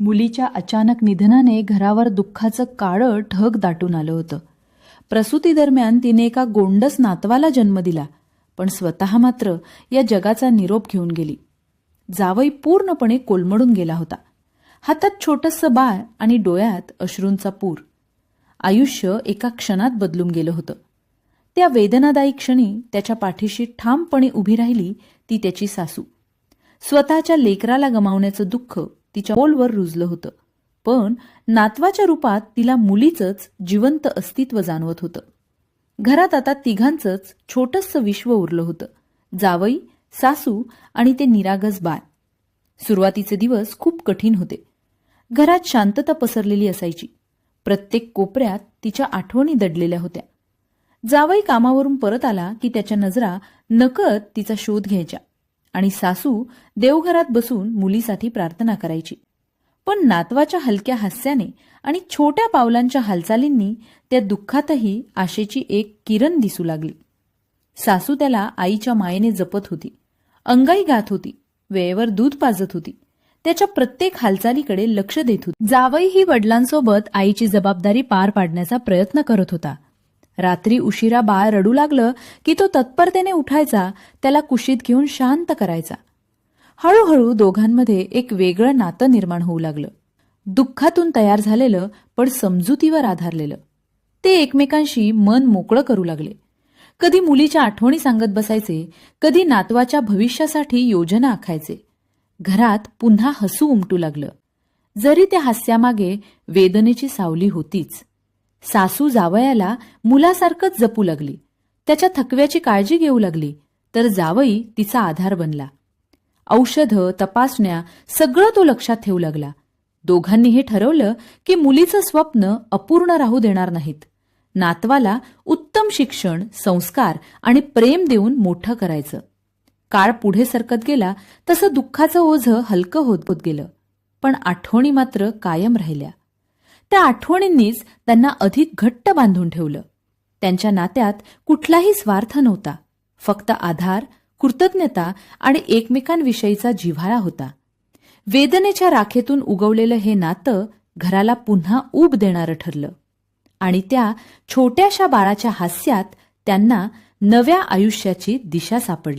मुलीच्या अचानक निधनाने घरावर दुःखाचं काळं ढग दाटून आलं होतं. प्रसूतीदरम्यान तिने एका गोंडस नातवाला जन्म दिला पण स्वतः मात्र या जगाचा निरोप घेऊन गेली. जावई पूर्णपणे कोलमडून गेला होता. हातात छोटंसं बाळ आणि डोळ्यात अश्रूंचा पूर. आयुष्य एका क्षणात बदलून गेलं होतं. त्या वेदनादायी क्षणी त्याच्या पाठीशी ठामपणे उभी राहिली ती त्याची सासू. स्वतःच्या लेकराला गमावण्याचं दुःख तिच्या पोलवर रुजलं होतं. पण नातवाच्या रूपात तिला मुलीचंच जिवंत अस्तित्व जाणवत होतं. घरात आता तिघांचंच छोटंसं विश्व उरलं होतं. जावई सासू आणि ते निरागस बाळ. सुरुवातीचे दिवस खूप कठीण होते. घरात शांतता पसरलेली असायची. प्रत्येक कोपऱ्यात तिच्या आठवणी दडलेल्या होत्या. जावई कामावरून परत आला की त्याच्या नजरा नकळत तिचा शोध घ्यायच्या. आणि सासू देवघरात बसून मुलीसाठी प्रार्थना करायची. पण नातवाच्या हलक्या हास्याने आणि छोट्या पावलांच्या हालचालींनी त्या दुःखातही आशेची एक किरण दिसू लागली. सासू त्याला आईच्या मायेने जपत होती. अंगाई गात होती. वेळेवर दूध पाजत होती. त्याच्या प्रत्येक हालचालीकडे लक्ष देत होती. जावई ही वडिलांसोबत आईची जबाबदारी पार पाडण्याचा प्रयत्न करत होता. रात्री उशिरा बाळ रडू लागलं की तो तत्परतेने उठायचा त्याला कुशीत घेऊन शांत करायचा. हळूहळू दोघांमध्ये एक वेगळं नातं निर्माण होऊ लागलं. दुःखातून तयार झालेलं पण समजुतीवर आधारलेलं. ते एकमेकांशी मन मोकळं करू लागले. कधी मुलीच्या आठवणी सांगत बसायचे कधी नातवाच्या भविष्यासाठी योजना आखायचे. घरात पुन्हा हसू उमटू लागलं. जरी त्या हास्यामागे वेदनेची सावली होतीच. सासू जावयाला मुलासारखंच जपू लागली. त्याच्या थकव्याची काळजी घेऊ लागली तर जावई तिचा आधार बनला. औषधं तपासण्या सगळं तो लक्षात ठेवू लागला. दोघांनी हे ठरवलं की मुलीचं स्वप्न अपूर्ण राहू देणार नाहीत. नातवाला उत्तम शिक्षण संस्कार आणि प्रेम देऊन मोठं करायचं. काळ पुढे सरकत गेला तसं दुःखाचं ओझं हलकं होत होत गेलं. पण आठवणी मात्र कायम राहिल्या. त्या आठवणींनीच त्यांना अधिक घट्ट बांधून ठेवलं. त्यांच्या नात्यात कुठलाही स्वार्थ नव्हता. फक्त आधार कृतज्ञता आणि एकमेकांविषयीचा जिव्हाळा होता. वेदनेच्या राखेतून उगवलेलं हे नातं घराला पुन्हा ऊब देणारं ठरलं. आणि त्या छोट्याशा बाळाच्या हास्यात त्यांना नव्या आयुष्याची दिशा सापडली.